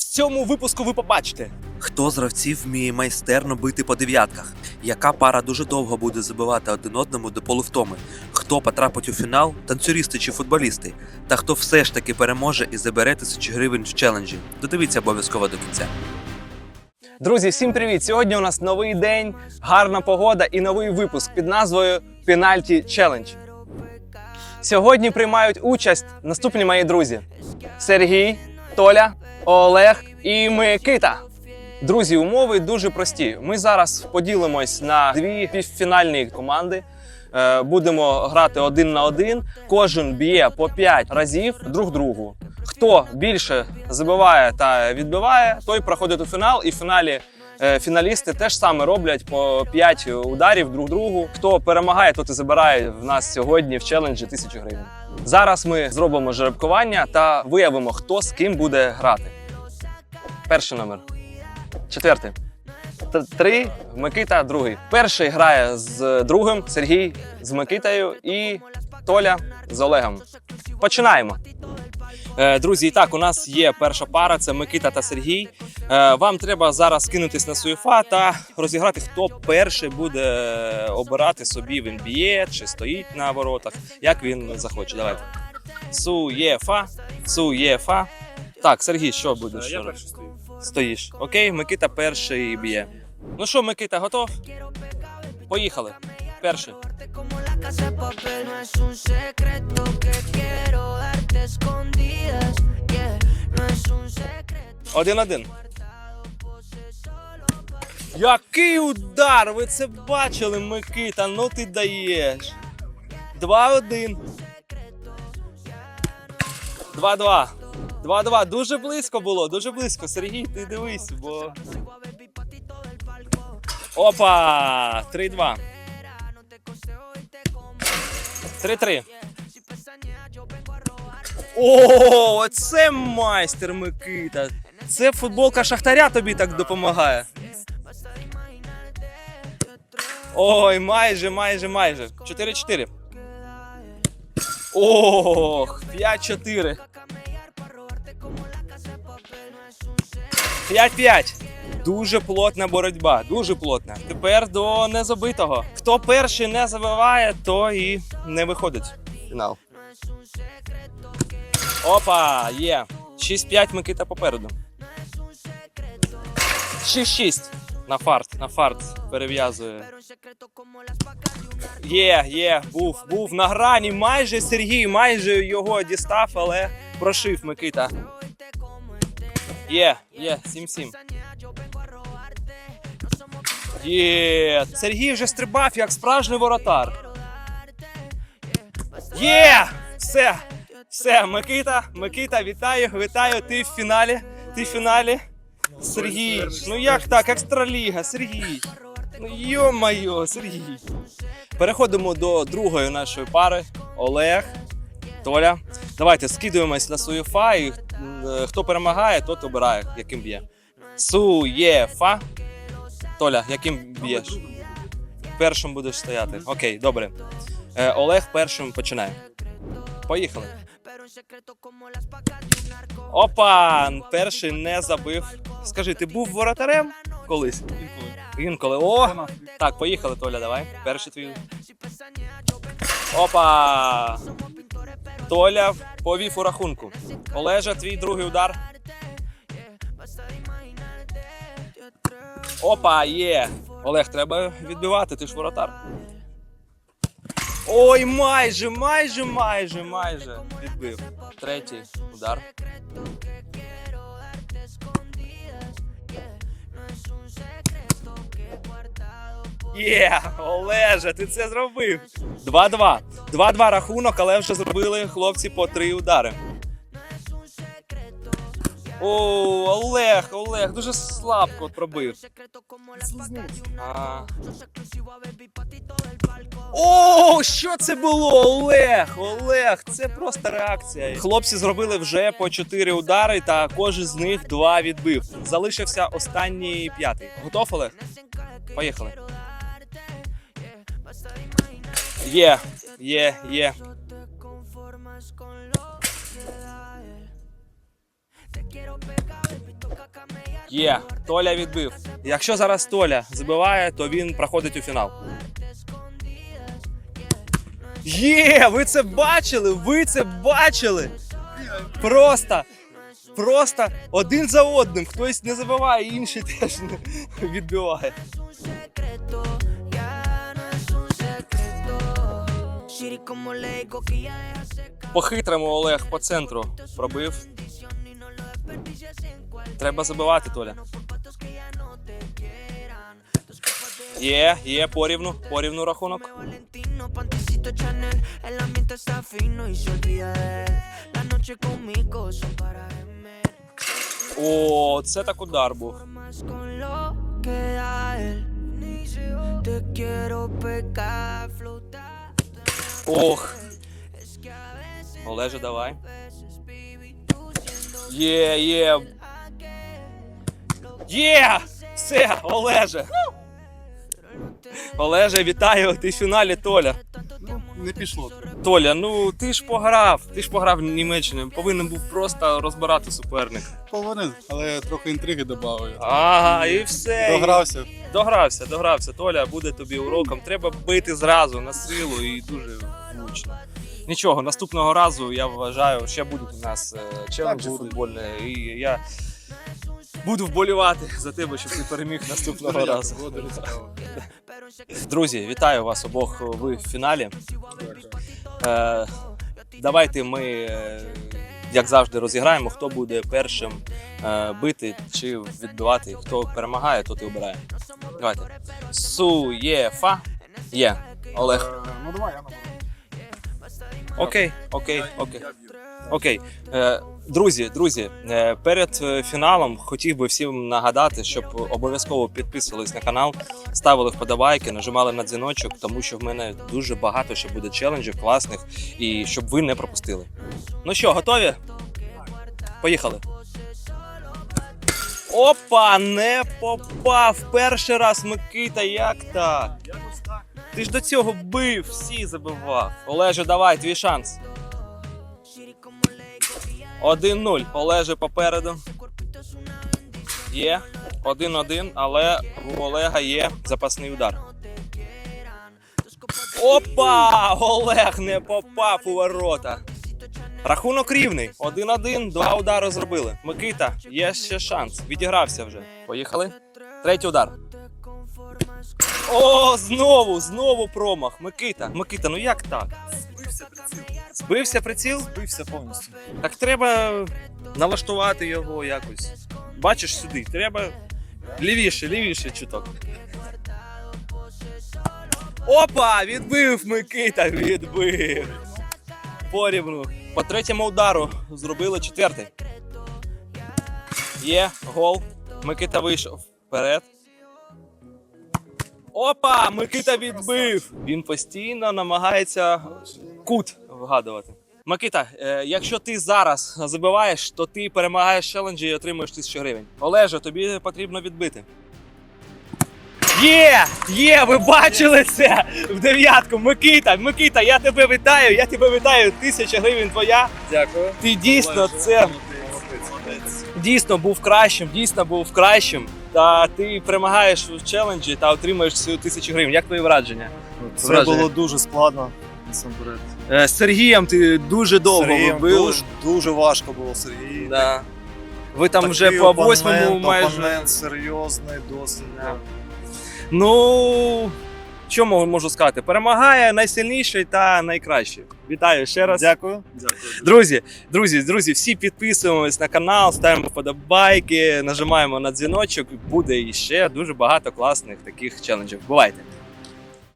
В цьому випуску ви побачите. Хто з гравців вміє майстерно бити по дев'ятках? Яка пара дуже довго буде забивати один одному до полувтоми? Хто потрапить у фінал, танцюристи чи футболісти? Та хто все ж таки переможе і забере тисячу гривень в челенджі? Додивіться обов'язково до кінця. Друзі, всім привіт! Сьогодні у нас новий день, гарна погода і новий випуск під назвою Пенальті Челендж. Сьогодні приймають участь наступні мої друзі: Сергій, Толя, Олег і Микита. Друзі, умови дуже прості. Ми зараз поділимось на дві півфінальні команди. Е, Будемо грати один на один. Кожен б'є по 5 разів друг другу. Хто більше забиває та відбиває, той проходить у фінал. І в фіналі е, фіналісти теж саме роблять по 5 ударів друг другу. Хто перемагає, той і забирає в нас сьогодні в челенджі 1000 гривень. Зараз ми зробимо жеребкування та виявимо, хто з ким буде грати. Перший номер. Четвертий. Три, Микита, другий. Перший грає з другим, Сергій з Микитою і Толя з Олегом. Починаємо. Е, Друзі, і так, у нас є перша пара, це Микита та Сергій. Е, Вам треба зараз кинутись на суєфа та розіграти, хто перший буде обирати собі він б'є чи стоїть на воротах, як він захоче. Давайте. Суєфа, суєфа. Так, Сергій, що будеш? Я перший стою. Стоїш. Окей, Микита перший б'є. Ну що, Микита, готов? Поїхали. Перший. Como la casa de papel no es un secreto que quiero darte escondidas. Yeah, no es un secreto. Один-один. Який удар! Ви це бачили, Микита? Ну ти даєш. Два-один. Два-два. Два-два. Дуже близько було, дуже близько. Сергій, ти дивись, бо. Опа! Три-два. Три-три. О, оце майстер Микита. Це футболка Шахтаря тобі так допомагає. Ой, майже, майже, майже. 4-4. Ох, 5-4. 5-5. Дуже плотна боротьба, дуже плотна. Тепер до незабитого. Хто перший не забиває, то і не виходить. Фінал. Опа, є. 6-5 Микита попереду. 6-6. На фарт, на фарт перев'язує. Є, є, був, був на грані. Майже Сергій, майже його дістав, але прошив Микита. Є, є, 7-7. Є, Сергій вже стрибав як справжній воротар. Є! Все, все, Микита, Микита, вітаю, вітаю. Ти в фіналі. Ти в фіналі. Сергій, ну як так, екстраліга, Сергій. Ну йо-майо, Сергій. Переходимо до другої нашої пари. Олег, Толя. Давайте скидуємось на суєфа і е, хто перемагає, тот обирає, яким б'є. Суєфа. Толя, яким б'єш? Першим будеш стояти. Окей, добре. Е, Олег першим починає. Поїхали. Опа! Перший не забив. Скажи, ти був воротарем колись? Інколи. О! Так, поїхали, Толя, давай. Перший твій. Опа! Толя повів у рахунку. Олежа, твій другий удар. Опа, є. Олег, треба відбивати, ти ж воротар. Ой, майже, майже, майже, майже. Відбив. Третій удар. Є, Олеже, ти це зробив. 2-2. 2-2 рахунок, але вже зробили хлопці по три удари. О, Олег, Олег, дуже слабко пробив. А. О, що це було? Олег! Олег, це просто реакція. Хлопці зробили вже по 4 удари, та кожен з них два відбив. Залишився останній п'ятий. Готов, Олег? Поїхали. Є, є, є. Є, Толя відбив. Якщо зараз Толя забиває, то він проходить у фінал. Є, ви це бачили? Ви це бачили? Просто, просто один за одним. Хтось не забиває, інший теж не відбиває. seca. По-хитрому Олег по центру пробив. Треба забивати, Толя. Є, є, порівну, порівну рахунок. О, це так удар був. Más con lo Є, є. Є! Все, Олеже. Олеже, вітаю, ти в фіналі Толя. Не пішло. Толя, ну ти ж пограв, ти ж пограв в Німеччині. Повинен був просто розбирати суперника. Повинен, але трохи інтриги додав. Ага, і все. Догрався. Догрався, догрався. Толя, буде тобі уроком. Треба бити зразу на силу і дуже. Нічого, наступного разу я вважаю, ще будуть у нас е, челенджі буде. футбольні, і я буду вболівати за тебе, щоб ти переміг наступного разу. Друзі, вітаю вас обох. Ви в фіналі. Е, давайте ми, е, як завжди, розіграємо, хто буде першим е, бити чи відбивати. Хто перемагає, тот і обирає. Давайте. Суєфа. Є. Олег. Е, Ну давай, я наберу. Окей, окей, окей. Окей. Е, друзі, друзі, е, перед е, фіналом хотів би всім нагадати, щоб обов'язково підписувались на канал, ставили вподобайки, нажимали на дзвіночок, тому що в мене дуже багато ще буде челенджів класних і щоб ви не пропустили. Ну що, готові? Поїхали. Опа, не попав. Перший раз Микита, як так? Ти ж до цього бив, всі забивав. Олеже, давай, твій шанс. Shiri como le digo que ya 1-0. Олеже попереду. Є. 1-1, але у Олега є запасний удар. Опа! Олег не попав у ворота. Рахунок рівний. 1-1, два удари зробили. Микита, є ще шанс. Відігрався вже. Поїхали. Третій удар. О, знову, знову промах. Микита. Микита, ну як так? Збився приціл. Збився приціл? Збився повністю. Так треба налаштувати його якось. Бачиш сюди, треба лівіше, лівіше чуток. Опа! Відбив Микита, відбив. Порівну. По третьому удару зробили четвертий. Є гол. Микита вийшов вперед. Опа! Микита відбив! Він постійно намагається кут вгадувати. Микита, е, якщо ти зараз забиваєш, то ти перемагаєш челенджі і отримуєш тисячу гривень. Олеже, тобі потрібно відбити. Є! Є! Ви бачили це в дев'ятку. Микита, Микита, я тебе вітаю, я тебе вітаю. Тисяча гривень твоя. Дякую. Ти дійсно це дійсно був кращим, дійсно був кращим. Та ти перемагаєш в челенджі та отримуєш цю тисячу гривень. Як твої враження? Це Враження. було дуже складно. Насамперед. Е, З Сергієм ти дуже довго Сергієм ви дуже, дуже важко було Сергій. Да. Ви там Такий вже по опонент, восьмому майже. Опонент серйозний, досить. Да. Ну, що можу- сказати? Перемагає найсильніший та найкращий. Вітаю ще раз. Дякую. Друзі, друзі, друзі, всі підписуємось на канал, ставимо вподобайки, нажимаємо на дзвіночок. Буде іще дуже багато класних таких челенджів. Бувайте!